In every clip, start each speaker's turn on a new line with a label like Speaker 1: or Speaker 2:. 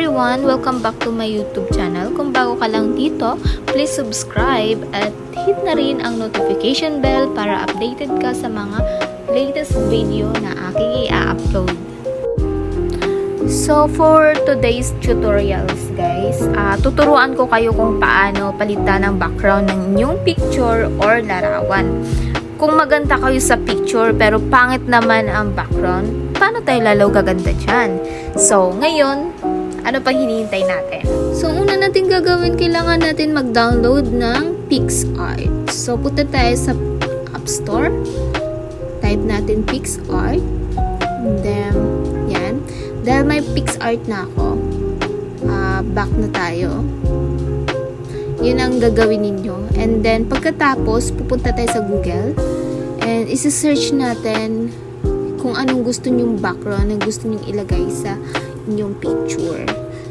Speaker 1: everyone! Welcome back to my YouTube channel. Kung bago ka lang dito, please subscribe at hit na rin ang notification bell para updated ka sa mga latest video na aking i-upload. So, for today's tutorials, guys, ah, tuturuan ko kayo kung paano palitan ang background ng inyong picture or larawan. Kung maganda kayo sa picture pero pangit naman ang background, paano tayo lalo gaganda dyan? So, ngayon, ano pa hinihintay natin? So, una natin gagawin, kailangan natin mag-download ng PixArt. So, punta tayo sa App Store. Type natin PixArt. Then, yan. Dahil may PixArt na ako, ah, back na tayo. Yun ang gagawin ninyo. And then, pagkatapos, pupunta tayo sa Google. And isa-search natin kung anong gusto nyong background na gusto nyong ilagay sa inyong picture.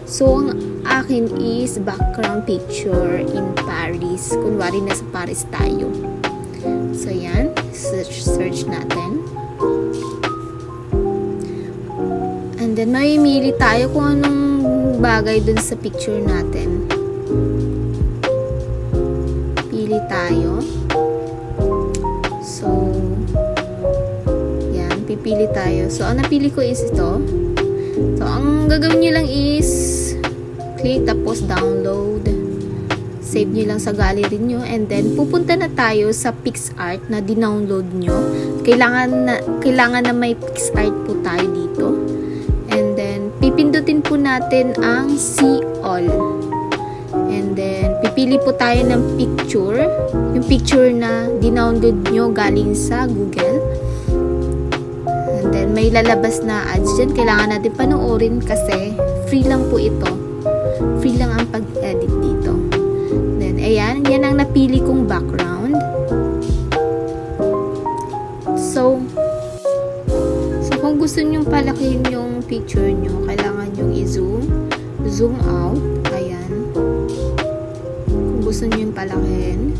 Speaker 1: So, ang akin is background picture in Paris. Kunwari, nasa Paris tayo. So, yan. Search, search natin. And then, mamimili tayo kung anong bagay dun sa picture natin. Pili tayo. So, yan, pipili tayo. So, ang napili ko is ito. So, ang gagawin nyo lang is click tapos download. Save nyo lang sa gallery nyo and then pupunta na tayo sa PixArt na dinownload nyo. Kailangan na, kailangan na may PixArt po tayo dito. And then, pipindutin po natin ang See All. And then, pipili po tayo ng picture. Yung picture na dinownload nyo galing sa Google. And then, may lalabas na ads dyan. Kailangan natin panoorin kasi free lang po ito. Free lang ang pag-edit dito. Then, ayan. Yan ang napili kong background. So, so kung gusto nyong palakihin yung picture nyo, kailangan nyong i-zoom. Zoom out. Ayan. Kung gusto nyo yung palakihin,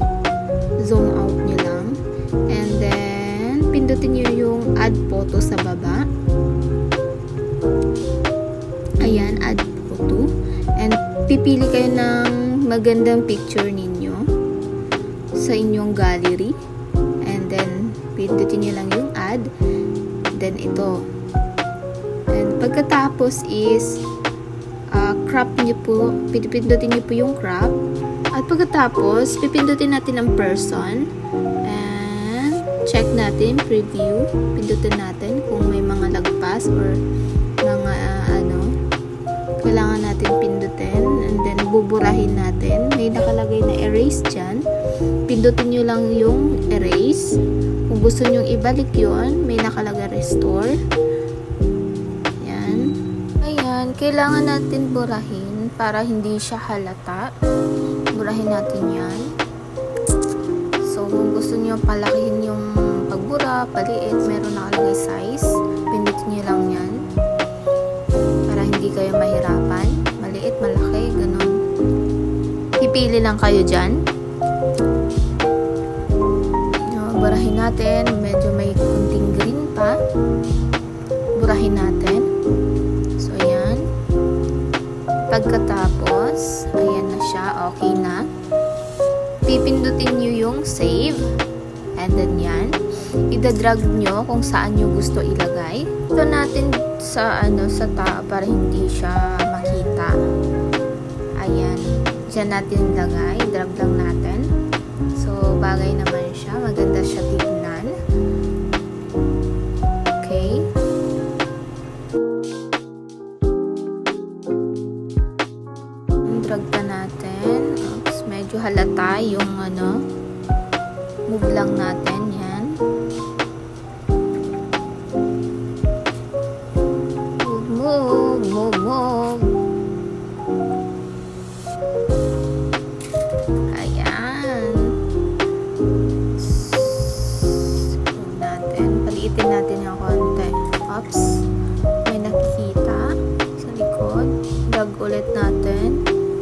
Speaker 1: zoom out nyo lang. And then, pindutin nyo yung add photo sa baba. Ayan, add photo. And pipili kayo ng magandang picture ninyo sa inyong gallery. And then, pindutin nyo lang yung add. Then, ito. And pagkatapos is, uh, crop nyo po, pindutin nyo po yung crop. At pagkatapos, pipindutin natin ang person. Check natin, preview. Pindutin natin kung may mga lagpas or mga uh, ano, kailangan natin pindutin. And then, buburahin natin. May nakalagay na erase dyan. Pindutin nyo lang yung erase. Kung gusto nyo ibalik yon may nakalagay restore. Yan. Ayan, kailangan natin burahin para hindi siya halata. Burahin natin yan. Kung gusto nyo palakihin yung pagbura, paliit, meron nakalagay size. Pindutin nyo lang yan. Para hindi kayo mahirapan. Maliit, malaki, ganun. Pipili lang kayo dyan. Burahin natin. Medyo may kunting green pa. Burahin natin. So, ayan. Pagkatapos, ayan na siya. Okay na. Pipindutin nyo yung save. And then yan. Ida-drag nyo kung saan nyo gusto ilagay. Ito natin sa ano sa ta para hindi siya makita. Ayan. Diyan natin ilagay. Drag lang natin. So, bagay naman siya. Maganda siya tignan.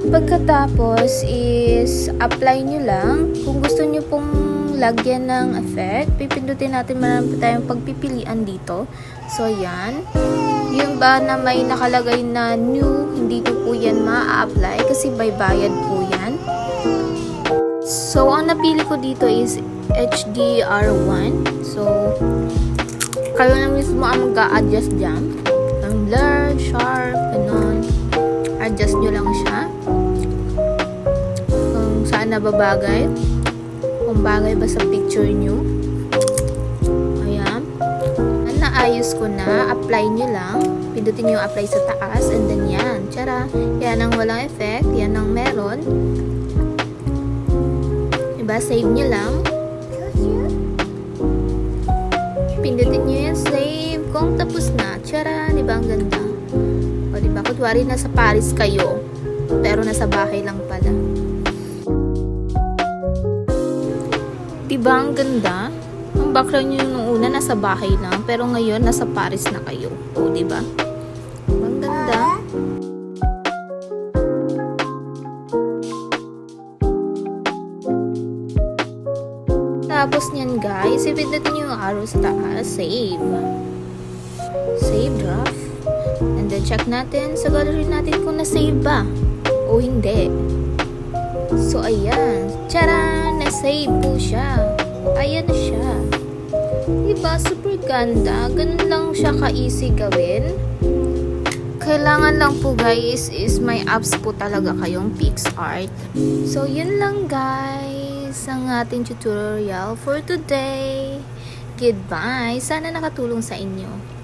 Speaker 1: Pagkatapos is apply nyo lang. Kung gusto nyo pong lagyan ng effect, pipindutin natin marami pa tayong pagpipilian dito. So, yan. Yung ba na may nakalagay na new, hindi nyo po yan ma-apply kasi by bayad po yan. So, ang napili ko dito is HDR1. So, kayo na mismo ang mag-a-adjust dyan. Ang blur, sharp, ganun. Adjust nyo lang siya. Saan nababagay. Kung bagay ba sa picture nyo. Ayan. Naayos ko na, apply nyo lang. Pindutin nyo yung apply sa taas and then yan. Tsara, yan ang walang effect. Yan ang meron. Diba? Save nyo lang. Pindutin nyo yung save. Kung tapos na, tsara, di ba ang ganda? O di ba, kutwari nasa Paris kayo, pero nasa bahay lang pala. Di ba ang ganda? Ang background nyo nung una nasa bahay lang, pero ngayon nasa Paris na kayo. O di ba? Ang ganda. Tapos niyan guys, ipindutin nyo yung arrow sa taas, save. Save draft. And then check natin sa gallery natin kung na-save ba o hindi. So ayan, charan, na-save po siya. Ayan siya. Diba, super ganda. Ganun lang siya ka-easy gawin. Kailangan lang po guys is may apps po talaga kayong PixArt. So yun lang guys ang ating tutorial for today. Goodbye! Sana nakatulong sa inyo.